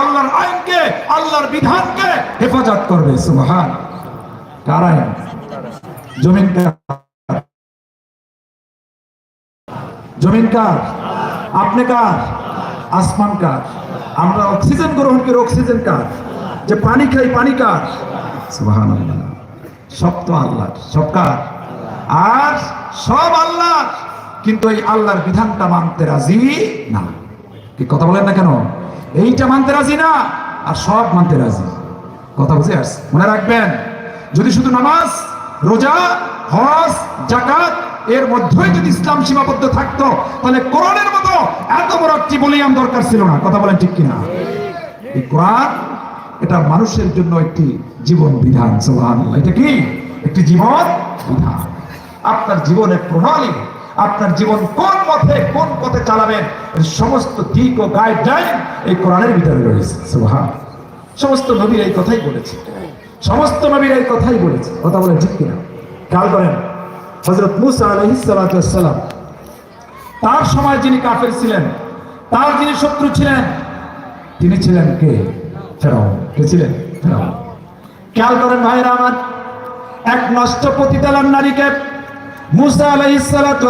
আল্লাহর আইনকে, আল্লাহর বিধানকে হেফাজত করবে, সুবহান। কার? আইন জমিন আপনি কার? আসমান কার? আমরা অক্সিজেন গ্রহণ করি, অক্সিজেন কার? যে পানি খাই, পানি কার? সুবহান সব তো আল্লাহ সব কার? আর সব আল্লাহ কিন্তু এই আল্লাহর বিধানটা মানতে রাজি না। কি কথা বলেন না কেন? এইটা মানতে রাজি না? আর সব মানতে রাজি। কথা বুঝে আসছে? মনে রাখবেন, যদি শুধু নামাজ, রোজা, হজ জাকাত এর মধ্যেই যদি ইসলাম সীমাবদ্ধ থাকতো, তাহলে কোরআনের মতো এত বড় একটি বলিয়াম দরকার ছিল না। কথা বলেন ঠিক কিনা? এই কোরআন, এটা মানুষের জন্য একটি জীবন বিধান, সুবহানাল্লাহ। এটা কি? একটি জীবন বিধান। আপনার জীবনের প্রণালী আপনার জীবন কোন পথে কোন পথে চালাবেন, এর সমস্ত দিক ও গাইডলাইন এই কোরআনের ভিতরে রয়েছে। সুবহান। সমস্ত নবীর এই কথাই বলেছে। সমস্ত নবীর এই কথাই বলেছে। কথা বলেন ঠিক কিনা? খেয়াল করেন হজরত মুসা আলহিসাল্লাম তার সময় যিনি কাফের ছিলেন, তার যিনি শত্রু ছিলেন, তিনি ছিলেন কে? ফেরাউন। কে ছিলেন? ফেরাউন। খেয়াল করেন ভাইরা আমার, এক নষ্ট পতিতালার নারীকে মুসা আলাইহিস সালাতু